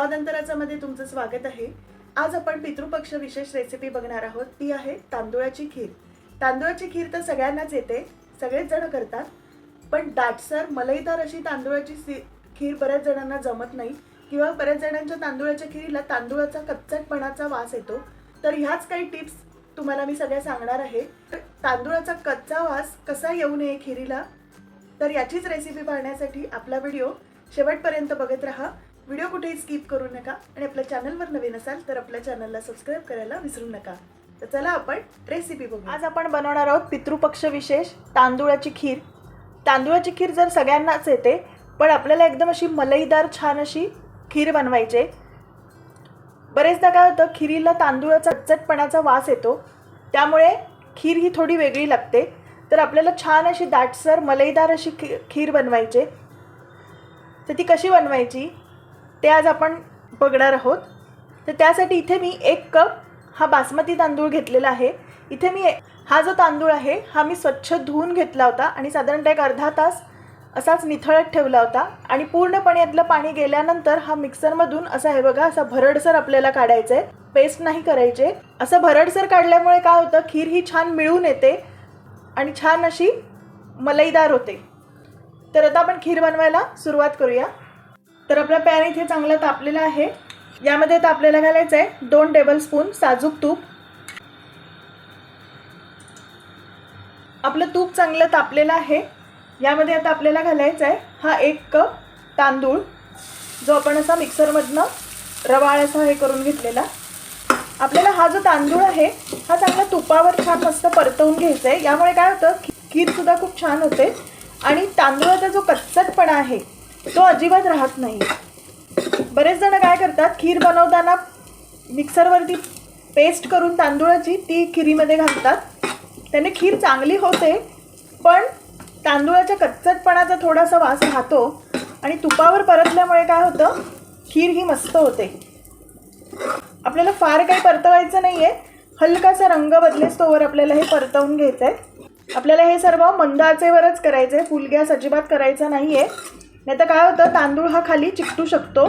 स्वादंतराचामध्ये तुमचं स्वागत आहे. आज आपण पितृपक्ष विशेष रेसिपी बघणार आहोत. ती आहे तांदूळाची खीर. तांदूळाची खीर तर सगळ्यांनाच येते. सगळेच जण करतात. पण दाटसर मलईदार अशी तांदूळाची खीर बऱ्याच जणांना जमत नाही किंवा बऱ्याच जणांच्या तांदूळाच्या खीरीला तांदूळाचा कच्चटपणाचा वास येतो. तर ह्याच काही टिप्स तुम्हाला मी सगळ्या सांगणार आहे. तर तांदूळाचा कच्चा वास कसा येऊ नये खिरीला? तर याचीच रेसिपी पाहण्यासाठी आपला व्हिडिओ शेवटपर्यंत बघत राहा. कुठेही स्किप करू नका. आणि आपल्या चॅनलवर नवीन असाल तर आपल्या चॅनलला सबस्क्राईब करायला विसरू नका. तर चला आपण रेसिपी बघू आज आपण बनवणार आहोत पितृपक्ष विशेष तांदुळाची खीर. तांदुळाची खीर जर सगळ्यांनाच येते पण आपल्याला एकदम अशी मलईदार छान अशी खीर बनवायची बरेचदा काय होतं खिरीला तांदूळाचा चटपणाचा वास येतो. त्यामुळे खीर ही थोडी वेगळी लागते. तर आपल्याला छान अशी दाटसर मलईदार अशी खीर बनवायची तर ती कशी बनवायची? ते आज आपण बघणार आहोत. तर त्यासाठी इथे मी एक कप हा बासमती तांदूळ घेतलेला आहे. इथे मी हा जो तांदूळ आहे हा मी स्वच्छ धुवून घेतला होता आणि साधारणतः एक अर्धा तास असाच निथळत ठेवला होता. आणि पूर्णपणे यातलं पाणी गेल्यानंतर हा मिक्सरमधून असा हे बघा असा भरडसर आपल्याला काढायचा आहे पेस्ट नाही करायचे. असं भरडसर काढल्यामुळे काय होतं खीर ही छान मिळून येते आणि छान अशी मलईदार होते. तर आता आपण खीर बनवायला सुरुवात करूया. तर आपला पॅन इथे चांगला तापलेला आहे. यामध्ये आता आपल्याला घालायचं आहे दोन टेबलस्पून साजूक तूप. आपलं तूप चांगलं तापलेलं आहे. यामध्ये आता आपल्याला घालायचा आहे हा एक कप तांदूळ जो आपण असा मिक्सरमधनं रवाळ असा हे करून घेतलेला. आपल्याला हा जो तांदूळ आहे हा चांगला तुपावर छान मस्त परतवून घ्यायचा आहे यामुळे काय होतं खीरसुद्धा खूप छान होते. आणि तांदूळाचा जो कच्चटपणा आहे तो अजिबात राहत नाही. बरेच जण काय करतात खीर बनवताना मिक्सरवरती पेस्ट करून तांदूळाची ती खिरीमध्ये घालतात. त्याने खीर चांगली होते पण तांदूळाच्या कच्चटपणाचा थोडासा वास राहतो आणि तुपावर परतल्यामुळे काय होतं खीर ही मस्त होते. आपल्याला फार काही परतवायचं नाही आहे हलकासा रंग बदलेस्तोवर आपल्याला हे परतवून घ्यायचं आहे आपल्याला हे सर्व मंद आचेवरच करायचं आहे फुल गॅस अजिबात करायचा नाही आहे नाही तर काय होतं तांदूळ हा खाली चिकटू शकतो.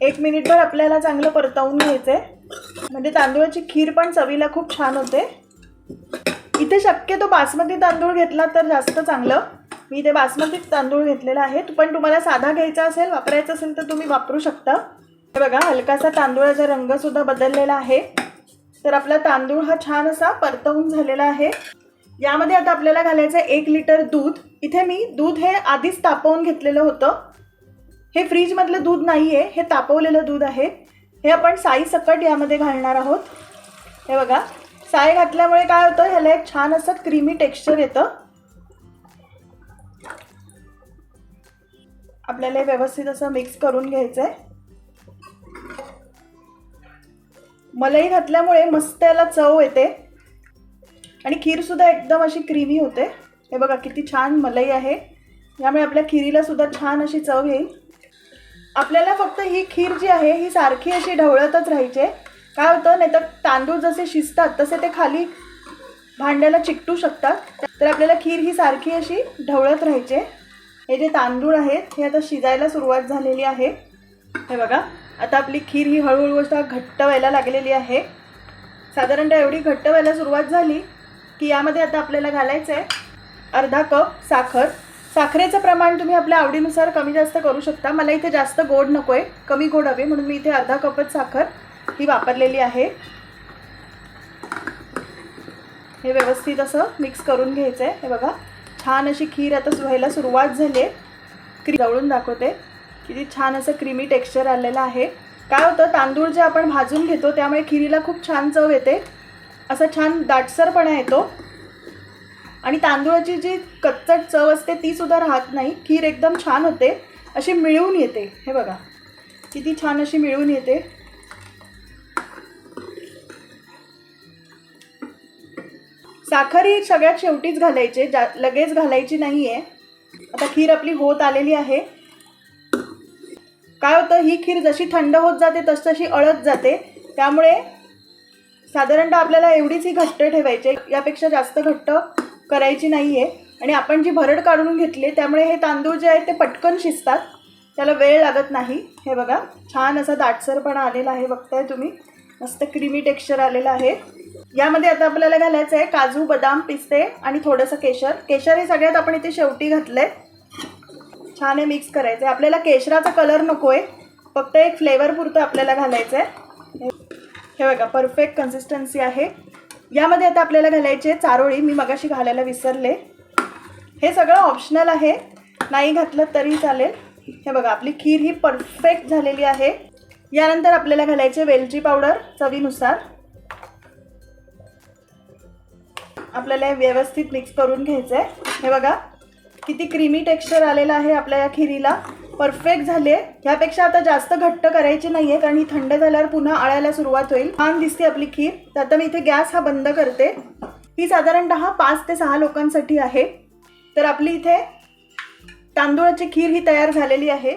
एक मिनिटभर आपल्याला चांगलं परतवून घ्यायचं आहे म्हणजे तांदूळाची खीर पण चवीला खूप छान होते. इथे शक्यतो बासमती तांदूळ घेतला तर जास्त चांगलं. मी इथे बासमती तांदूळ घेतलेला आहे. पण तुम्हाला साधा घ्यायचा असेल वापरायचा असेल तर तुम्ही वापरू शकता. हे बघा हलकासा तांदूळाचा रंगसुद्धा बदललेला आहे. तर आपला तांदूळ हा छान असा परतवून झालेला आहे. यामध्ये आता आपल्याला घालायचं आहे एक लिटर दूध. इथे मी दूध हे आधीच तापवून घेतलेलं होतं. हे फ्रीजमधलं दूध नाही आहे हे तापवलेलं दूध आहे. हे आपण साई सकट यामध्ये घालणार आहोत. हे बघा साय घातल्यामुळे काय होतं? ह्याला एक छान असं क्रीमी टेक्स्चर येतं. आपल्याला हे व्यवस्थित असं मिक्स करून घ्यायचं आहे मलाई घातल्यामुळे मस्त याला चव येते. आणि खीरसुद्धा एकदम अशी क्रीमी होते. हे बघा किती छान मलाई आहे. यामुळे आपल्या खिरीला सुद्धा छान अशी चव येईल. आपल्याला फक्त ही खीर जी आहे ही सारखी अशी ढवळतच राहायची काय होतं नाही तर तांदूळ जसे शिजतात तसे ते खाली भांड्याला चिकटू शकतात. तर आपल्याला खीर ही सारखी अशी ढवळत राहायचे हे जे तांदूळ आहेत हे आता शिजायला सुरुवात झालेली आहे. हे बघा आता आपली खीर ही हळूहळू असा घट्ट व्हायला लागलेली आहे. साधारणतः एवढी घट्ट व्हायला सुरुवात झाली की यामध्ये आता आपल्याला घालायचं आहे अर्धा कप साखर. साखरेचं प्रमाण तुम्ही आपल्या आवडीनुसार कमी जास्त करू शकता. मला इथे जास्त गोड नको आहे कमी गोड हवे म्हणून मी इथे अर्धा कपच साखर ही वापरलेली आहे. हे व्यवस्थित असं मिक्स करून घ्यायचं आहे हे बघा छान अशी खीर आता व्हायला सुरुवात झाली आहे. क्री जवळून दाखवते. किती छान असं क्रीमी टेक्स्चर आलेलं आहे. काय होतं तांदूळ जे आपण भाजून घेतो त्यामुळे खिरीला खूप छान चव येते. असं छान दाटसरपणा येतो. आणि तांदूळाची जी कच्चट चव असते ती सुद्धा राहत नाही. खीर एकदम छान होते. अशी मिळून येते. हे बघा. किती छान अशी मिळून येते. साखर ही सगळ्यात शेवटीच घालायचे जा लगेच घालायची नाही आहे आता खीर आपली होत आलेली आहे. काय होतं? ही खीर जशी थंड होत जाते तस तशी अळत जाते. त्यामुळे साधारणतः आपल्याला एवढीच ही घट्ट ठेवायची यापेक्षा जास्त घट्ट करायची नाही आहे आणि आपण जी भरड काढून घेतली त्यामुळे हे तांदूळ जे आहेत ते पटकन शिजतात. त्याला वेळ लागत नाही. हे बघा छान असा दाटसरपणा आलेला आहे. बघताय तुम्ही. मस्त क्रीमी टेक्स्चर आलेलं आहे. यामध्ये आता आपल्याला घालायचं आहे काजू बदाम पिस्ते आणि थोडंसं केशर. केशर हे सगळ्यात आपण इथे शेवटी घातलं आहे छान हे मिक्स करायचं आहे आपल्याला केशराचा कलर नको आहे फक्त एक फ्लेवर पुरतं आपल्याला घालायचं आहे हे बघा परफेक्ट कन्सिस्टन्सी आहे. यामध्ये आता आपल्याला घालायचे चारोळी. मी मगाशी घालायला विसरले. हे सगळं ऑप्शनल आहे. नाही घातलं तरी चालेल. हे बघा आपली खीर ही परफेक्ट झालेली आहे. यानंतर आपल्याला घालायचे वेलची पावडर चवीनुसार. आपल्याला हे व्यवस्थित मिक्स करून घ्यायचं आहे हे बघा किती क्रीमी टेक्स्चर आलेलं आहे आपल्या या खिरीला. परफेक्ट झाले. ह्यापेक्षा आता जास्त घट्ट करायची नाही आहे कारण ही थंड झाल्यावर पुन्हा आळायला सुरुवात होईल. छान दिसते आपली खीर. तर आता मी इथे गॅस हा बंद करते. ही साधारणतः पाच ते सहा लोकांसाठी आहे. तर आपली इथे तांदूळाची खीर ही तयार झालेली आहे.